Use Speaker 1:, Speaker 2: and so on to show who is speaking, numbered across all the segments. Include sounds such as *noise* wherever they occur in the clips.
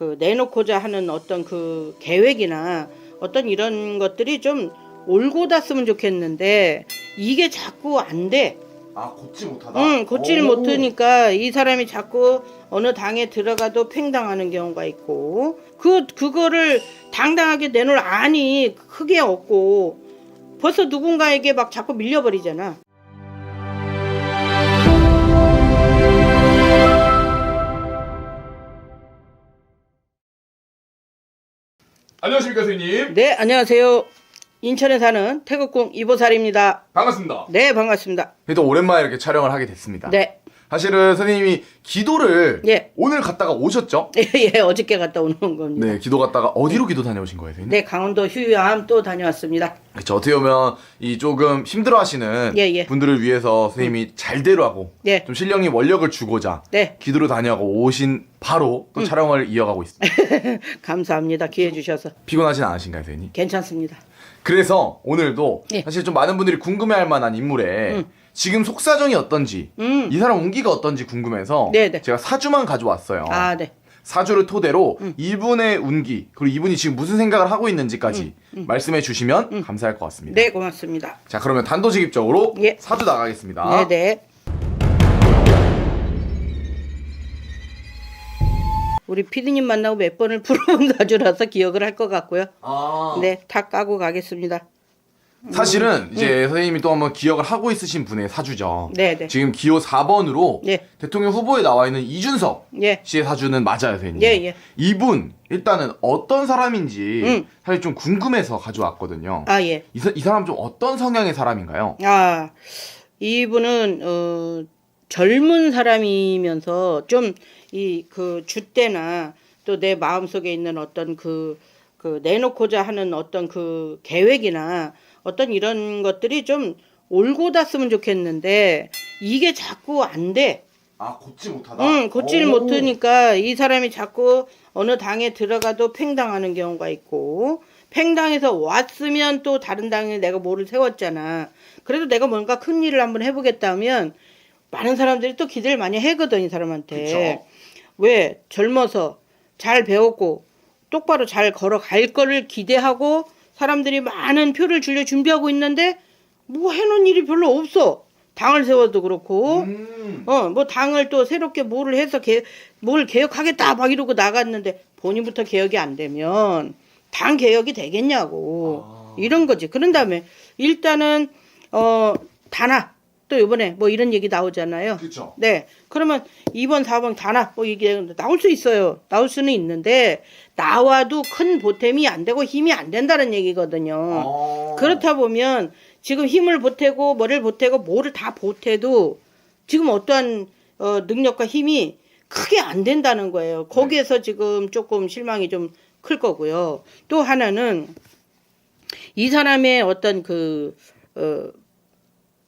Speaker 1: 그 내놓고자 하는 어떤 그 계획이나 어떤 이런 것들이 좀 올곧았으면 좋겠는데 이게 자꾸 안 돼.
Speaker 2: 아 고치 못하다.
Speaker 1: 응,
Speaker 2: 오.
Speaker 1: 못하니까 이 사람이 자꾸 어느 당에 들어가도 팽당하는 경우가 있고 그 그거를 당당하게 내놓을 안이 크게 없고 벌써 누군가에게 막 자꾸 밀려버리잖아.
Speaker 2: 안녕하십니까 선생님.
Speaker 1: 네, 안녕하세요. 인천에 사는 태극궁 이보살입니다.
Speaker 2: 반갑습니다.
Speaker 1: 네, 반갑습니다.
Speaker 2: 또 오랜만에 이렇게 촬영을 하게 됐습니다.
Speaker 1: 네,
Speaker 2: 사실은 선생님이 기도를
Speaker 1: 예.
Speaker 2: 오늘 갔다가 오셨죠? *laughs*
Speaker 1: 예, 예, 어저께 갔다 오는 겁니다.
Speaker 2: 네, 기도 갔다가 어디로 기도 다녀오신 거예요, 선생님?
Speaker 1: 네, 강원도 휴유암 또 다녀왔습니다.
Speaker 2: 그렇죠. 어떻게 보면 이 조금 힘들어하시는
Speaker 1: 예, 예.
Speaker 2: 분들을 위해서 선생님이 잘대로 하고
Speaker 1: 예.
Speaker 2: 좀 신령이 원력을 주고자
Speaker 1: 네,
Speaker 2: 기도로 다녀가고 오신 바로
Speaker 1: 음.
Speaker 2: 또 촬영을 이어가고 있습니다. *laughs*
Speaker 1: 감사합니다. 기회 주셔서
Speaker 2: 피곤하진 않으신가요, 선생님?
Speaker 1: 괜찮습니다.
Speaker 2: 그래서 오늘도
Speaker 1: 예.
Speaker 2: 사실 좀 많은 분들이 궁금해할 만한 인물에
Speaker 1: 음.
Speaker 2: 지금 속사정이 어떤지
Speaker 1: 음,
Speaker 2: 이 사람 운기가 어떤지 궁금해서
Speaker 1: 네네.
Speaker 2: 제가 사주만 가져왔어요.
Speaker 1: 아, 네.
Speaker 2: 사주를 토대로 이분의 운기 그리고 이분이 지금 무슨 생각을 하고 있는지까지 말씀해 주시면 감사할 것 같습니다.
Speaker 1: 음. 네, 고맙습니다.
Speaker 2: 자 그러면 단도직입적으로
Speaker 1: 예.
Speaker 2: 사주 나가겠습니다.
Speaker 1: 네, 네. 우리 피디님 만나고 몇 번을 *laughs* 풀어본 사주라서 기억을 할 것 같고요.
Speaker 2: 아,
Speaker 1: 네, 다 까고 가겠습니다.
Speaker 2: 사실은 이제 선생님이 또 한번 기억을 하고 있으신 분의 사주죠.
Speaker 1: 네, 네.
Speaker 2: 지금 기호 4번으로
Speaker 1: 예.
Speaker 2: 대통령 후보에 나와 있는 이준석
Speaker 1: 예,
Speaker 2: 씨의 사주는 맞아요, 선생님.
Speaker 1: 예, 예.
Speaker 2: 이분 일단은 어떤 사람인지
Speaker 1: 음.
Speaker 2: 사실 좀 궁금해서 가져왔거든요.
Speaker 1: 아, 예.
Speaker 2: 이, 사, 이 사람 좀 어떤 성향의 사람인가요?
Speaker 1: 아, 이분은 어 젊은 사람이면서 좀 이 그 주대나 또 내 마음속에 있는 어떤 그 그 내놓고자 하는 어떤 그 계획이나 어떤 이런 것들이 좀 올곧았으면 좋겠는데 이게 자꾸 안 돼.
Speaker 2: 아 고치 못하다.
Speaker 1: 응, 고치를
Speaker 2: 오.
Speaker 1: 못하니까 이 사람이 자꾸 어느 당에 들어가도 팽당하는 경우가 있고, 팽당해서 왔으면 또 다른 당에 내가 뭐를 세웠잖아. 그래도 내가 뭔가 큰 일을 한번 해보겠다면, 많은 사람들이 또 기대를 많이 하거든, 이 사람한테.
Speaker 2: 그쵸.
Speaker 1: 왜? 젊어서 잘 배웠고, 똑바로 잘 걸어갈 거를 기대하고, 사람들이 많은 표를 주려 준비하고 있는데, 뭐 해놓은 일이 별로 없어. 당을 세워도 그렇고,
Speaker 2: 음.
Speaker 1: 어, 뭐 당을 또 새롭게 뭐를 해서 개, 뭘 개혁하겠다 막 이러고 나갔는데 본인부터 개혁이 안 되면 당 개혁이 되겠냐고
Speaker 2: 아.
Speaker 1: 이런 거지. 그런 다음에 일단은 어 단아 또 이번에 뭐 이런 얘기 나오잖아요.
Speaker 2: 그렇죠.
Speaker 1: 네. 그러면 2번, 4번 단아 뭐 이게 나올 수 있어요. 나올 수는 있는데 나와도 큰 보탬이 안 되고 힘이 안 된다는 얘기거든요.
Speaker 2: 어.
Speaker 1: 그렇다 보면 지금 힘을 보태고 뭐를 보태고 뭐를 다 보태도 지금 어떠한 어, 능력과 힘이 크게 안 된다는 거예요. 거기에서 지금 조금 실망이 좀 클 거고요. 또 하나는 이 사람의 어떤 그, 어,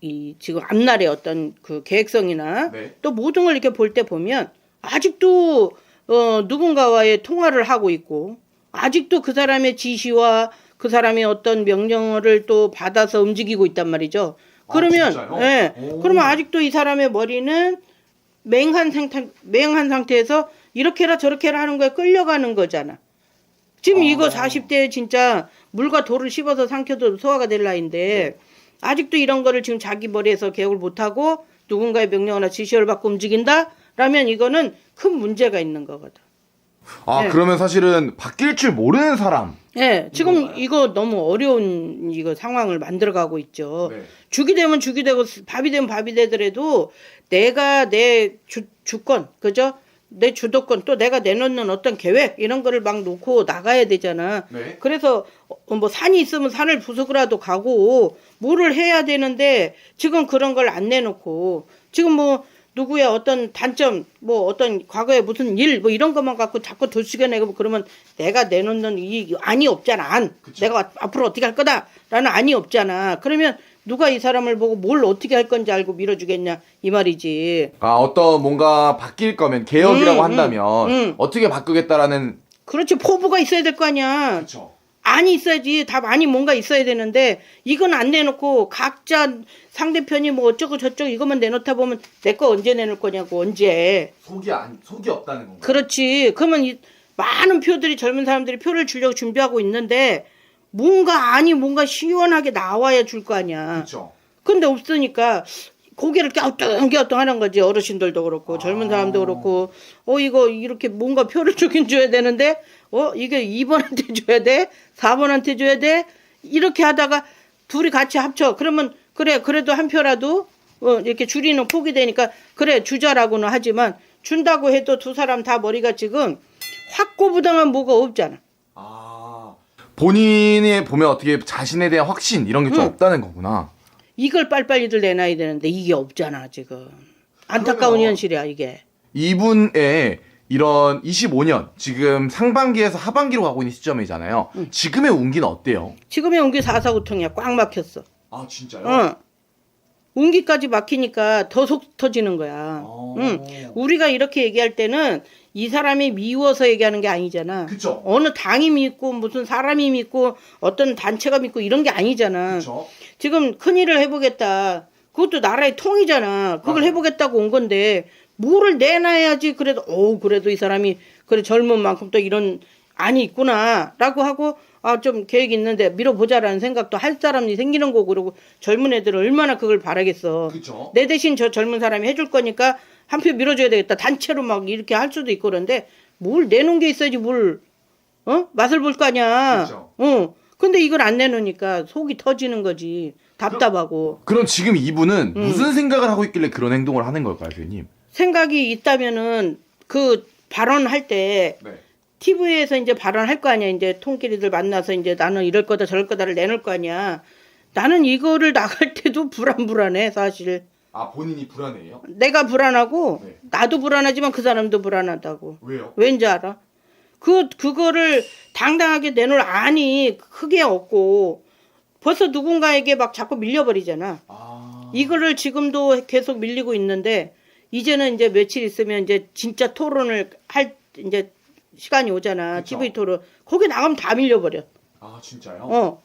Speaker 1: 이 지금 앞날의 어떤 그 계획성이나
Speaker 2: 네.
Speaker 1: 또 모든 걸 이렇게 볼 때 보면 아직도 어, 누군가와의 통화를 하고 있고 아직도 그 사람의 지시와 그 사람의 어떤 명령을 또 받아서 움직이고 있단 말이죠.
Speaker 2: 아,
Speaker 1: 그러면
Speaker 2: 진짜요?
Speaker 1: 예.
Speaker 2: 오.
Speaker 1: 그러면 아직도 이 사람의 머리는 맹한 상태 맹한 상태에서 이렇게라 저렇게라 하는 거에 끌려가는 거잖아. 지금
Speaker 2: 아.
Speaker 1: 이거 40대에 진짜 물과 돌을 씹어서 삼켜도 소화가 될 나이인데 아직도 이런 거를 지금 자기 머리에서 개혁을 못하고 누군가의 명령이나 지시를 받고 움직인다? 라면 이거는 큰 문제가 있는 거거든.
Speaker 2: 아
Speaker 1: 네.
Speaker 2: 그러면 사실은 바뀔 줄 모르는 사람.
Speaker 1: 예, 지금
Speaker 2: 건가요?
Speaker 1: 이거 너무 어려운 이거 상황을 만들어가고 있죠.
Speaker 2: 네.
Speaker 1: 죽이 되면 죽이 되고 밥이 되면 밥이 되더라도 내가 내 주, 주권, 그죠? 내 주도권 또 내가 내놓는 어떤 계획 이런 거를 막 놓고 나가야 되잖아.
Speaker 2: 네.
Speaker 1: 그래서 어, 뭐 산이 있으면 산을 부수고라도 가고 뭐를 해야 되는데 지금 그런 걸 안 내놓고 지금 뭐 누구의 어떤 단점 뭐 어떤 과거에 무슨 일 뭐 이런 것만 갖고 자꾸 도시겨내고 그러면 내가 내놓는 이 안이 없잖아 안
Speaker 2: 그쵸.
Speaker 1: 내가 앞으로 어떻게 할 거다라는 안이 없잖아 그러면 누가 이 사람을 보고 뭘 어떻게 할 건지 알고 밀어주겠냐 이 말이지
Speaker 2: 아 어떤 뭔가 바뀔 거면 개혁이라고
Speaker 1: 음,
Speaker 2: 한다면
Speaker 1: 음.
Speaker 2: 어떻게 바꾸겠다라는.
Speaker 1: 그렇지 포부가 있어야 될 거 아니야
Speaker 2: 그렇죠.
Speaker 1: 안이 있어야지 답 안이 뭔가 있어야 되는데 이건 안 내놓고 각자 상대편이 뭐 어쩌고 저쩌고 이것만 내놓다 보면 내 거 언제 내놓을 거냐고 언제
Speaker 2: 속이 안 속이 없다는 건가.
Speaker 1: 그렇지 그러면 이 많은 표들이 젊은 사람들이 표를 주려고 준비하고 있는데 뭔가 아니 뭔가 시원하게 나와야 줄 거 아니야.
Speaker 2: 그렇죠.
Speaker 1: 근데 없으니까 고개를 갸우뚱갸우뚱 하는 거지. 어르신들도 그렇고 젊은 사람도 그렇고. 어 이거 이렇게 뭔가 표를 *laughs* 주긴 줘야 되는데 어 이게 2번한테 줘야 돼? 4번한테 줘야 돼? 이렇게 하다가 둘이 같이 합쳐. 그러면 그래 그래도 한 표라도 어 이렇게 줄이는 폭이 되니까 그래 주자라고는 하지만 준다고 해도 두 사람 다 머리가 지금 확고부당한 뭐가 없잖아.
Speaker 2: 아 본인의 보면 어떻게 자신에 대한 확신 이런 게좀
Speaker 1: 응.
Speaker 2: 없다는 거구나.
Speaker 1: 이걸 빨리빨리들 내놔야 되는데 이게 없잖아 지금 안타까운 현실이야 이게
Speaker 2: 이분의 이런 25년 지금 상반기에서 하반기로 가고 있는 시점이잖아요. 지금의 운기는 어때요?
Speaker 1: 지금의 운기 사사구통이야 꽉 막혔어
Speaker 2: 아 진짜요?
Speaker 1: 어. 운기까지 막히니까 더 속 터지는 거야.
Speaker 2: 어.
Speaker 1: 응. 우리가 이렇게 얘기할 때는 이 사람이 미워서 얘기하는 게 아니잖아.
Speaker 2: 그쵸.
Speaker 1: 어느 당이 믿고 무슨 사람이 믿고 어떤 단체가 믿고 이런 게 아니잖아.
Speaker 2: 그렇죠.
Speaker 1: 지금 큰 일을 해보겠다. 그것도 나라의 통이잖아. 그걸
Speaker 2: 맞아요.
Speaker 1: 해보겠다고 온 건데 뭐를 내놔야지 그래도 오 그래도 이 사람이 그래 젊은 만큼 또 이런 안이 있구나라고 하고 아 좀 계획 있는데 밀어보자라는 생각도 할 사람이 생기는 거고 그러고 젊은 애들은 얼마나 그걸 바라겠어.
Speaker 2: 그렇죠.
Speaker 1: 내 대신 저 젊은 사람이 해줄 거니까 한 표 밀어줘야 되겠다. 단체로 막 이렇게 할 수도 있고 그런데 뭘 내놓은 게 있어야지 뭘, 어? 맛을 볼 거 아니야.
Speaker 2: 그렇죠.
Speaker 1: 어. 근데 이걸 안 내놓으니까 속이 터지는 거지. 답답하고.
Speaker 2: 그럼 지금 이분은
Speaker 1: 음.
Speaker 2: 무슨 생각을 하고 있길래 그런 행동을 하는 걸까요, 교수님?
Speaker 1: 생각이 있다면은 그 발언할 때
Speaker 2: 네.
Speaker 1: TV에서 이제 발언할 거 아니야. 이제 통끼리들 만나서 이제 나는 이럴 거다 저럴 거다를 내놓을 거 아니야. 나는 이거를 *laughs* 나갈 때도 불안불안해, 사실.
Speaker 2: 아 본인이 불안해요?
Speaker 1: 내가 불안하고
Speaker 2: 네.
Speaker 1: 나도 불안하지만 그 사람도 불안하다고.
Speaker 2: 왜요?
Speaker 1: 왠지 알아? 그, 그거를 당당하게 내놓을 안이 크게 없고 벌써 누군가에게 막 자꾸 밀려버리잖아.
Speaker 2: 아
Speaker 1: 이거를 지금도 계속 밀리고 있는데 이제는 이제 며칠 있으면 이제 진짜 토론을 할 이제 시간이 오잖아.
Speaker 2: 그쵸.
Speaker 1: TV 토론. 거기 나가면 다 밀려버려.
Speaker 2: 아 진짜요?
Speaker 1: 어.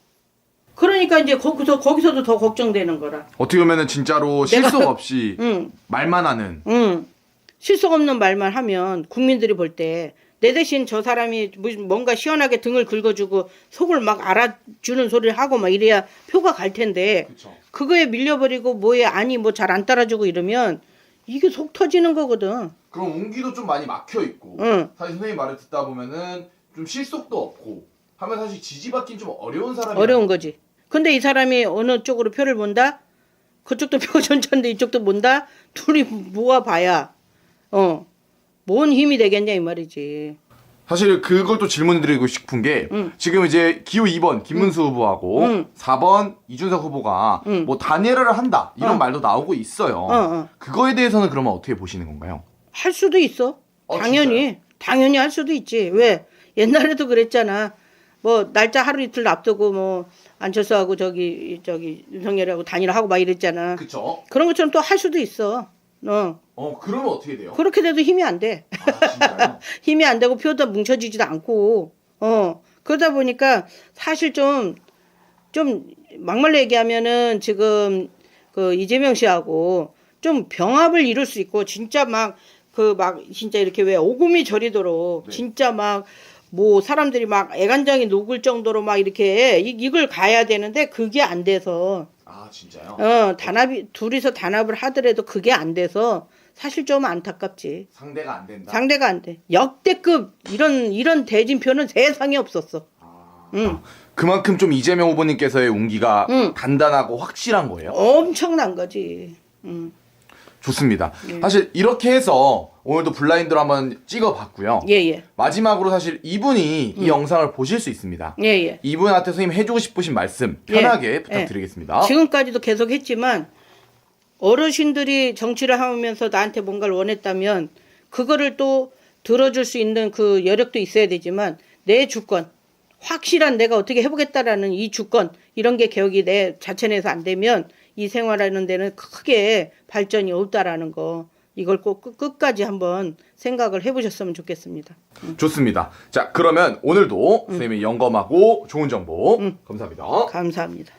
Speaker 1: 그러니까 이제 거기서 거기서도 더 걱정되는 거라.
Speaker 2: 어떻게 보면은 진짜로 실속 *laughs* 없이
Speaker 1: 응.
Speaker 2: 말만 하는
Speaker 1: 응. 실속 없는 말만 하면 국민들이 볼 때 내 대신 저 사람이 뭔가 시원하게 등을 긁어주고 속을 막 알아주는 소리를 하고 막 이래야 표가 갈 텐데
Speaker 2: 그렇죠.
Speaker 1: 그거에 밀려버리고 뭐에 아니 뭐 잘 안 따라주고 이러면 이게 속 터지는 거거든.
Speaker 2: 그럼 운기도 좀 많이 막혀 있고
Speaker 1: 응.
Speaker 2: 사실 선생님 말을 듣다 보면은 좀 실속도 없고 하면 사실 지지받긴 좀 어려운 사람이
Speaker 1: 어려운 거지. 근데 이 사람이 어느 쪽으로 표를 본다? 그쪽도 *laughs* 표가 전차인데 이쪽도 본다? 둘이 모아봐야 어. 뭔 힘이 되겠냐 이 말이지.
Speaker 2: 사실 그걸 또 질문드리고 싶은 게
Speaker 1: 응.
Speaker 2: 지금 이제 기호 2번 김문수 후보하고
Speaker 1: 응.
Speaker 2: 4번 이준석 후보가
Speaker 1: 응.
Speaker 2: 뭐 단일화를 한다 이런
Speaker 1: 어.
Speaker 2: 말도 나오고 있어요.
Speaker 1: 어, 어.
Speaker 2: 그거에 대해서는 그러면 어떻게 보시는 건가요?
Speaker 1: 할 수도 있어.
Speaker 2: 어,
Speaker 1: 당연히. 당연히 할 수도 있지. 왜? 옛날에도 그랬잖아. 뭐 날짜 하루 이틀 앞두고 뭐 안철수하고 저기 저기 윤석열하고 단일화하고 막 이랬잖아.
Speaker 2: 그쵸?
Speaker 1: 그런 것처럼 또 할 수도 있어. 어.
Speaker 2: 어 그러면 어떻게 돼요?
Speaker 1: 그렇게 돼도 힘이 안 돼.
Speaker 2: 아 진짜요? *laughs*
Speaker 1: 힘이 안 되고 표도 뭉쳐지지도 않고. 어. 그러다 보니까 사실 좀 좀 막말로 얘기하면은 지금 그 이재명 씨하고 좀 병합을 이룰 수 있고 진짜 막 그 막 진짜 이렇게 왜 오금이 저리도록
Speaker 2: 네.
Speaker 1: 진짜 막 뭐 사람들이 막 애간장이 녹을 정도로 막 이렇게 이, 이걸 가야 되는데 그게 안 돼서
Speaker 2: 아 진짜요?
Speaker 1: 어 단합이 둘이서 단합을 하더라도 그게 안 돼서 사실 좀 안타깝지
Speaker 2: 상대가 안 된다.
Speaker 1: 상대가 안 돼 역대급 이런 이런 대진표는 세상에 없었어
Speaker 2: 아,
Speaker 1: 응
Speaker 2: 그만큼 좀 이재명 후보님께서의 운기가
Speaker 1: 응.
Speaker 2: 단단하고 확실한 거예요.
Speaker 1: 엄청난 거지 응
Speaker 2: 좋습니다.
Speaker 1: 네.
Speaker 2: 사실 이렇게 해서 오늘도 블라인드로 한번 찍어봤고요.
Speaker 1: 예예
Speaker 2: 마지막으로 사실 이분이 이 영상을 보실 수 있습니다.
Speaker 1: 예예
Speaker 2: 이분한테 선생님 해주고 싶으신 말씀
Speaker 1: 예.
Speaker 2: 편하게
Speaker 1: 예.
Speaker 2: 부탁드리겠습니다.
Speaker 1: 지금까지도 계속 했지만 어르신들이 정치를 하면서 나한테 뭔가를 원했다면 그거를 또 들어줄 수 있는 그 여력도 있어야 되지만 내 주권 확실한 내가 어떻게 해보겠다라는 이 주권 이런 게 개혁이 내 자체 내에서 안 되면 이 생활하는 데는 크게 발전이 없다라는 거 이걸 꼭 끝- 끝까지 한번 생각을 해보셨으면 좋겠습니다.
Speaker 2: 좋습니다. 자 그러면 오늘도 선생님이 영검하고 좋은 정보 감사합니다.
Speaker 1: 감사합니다.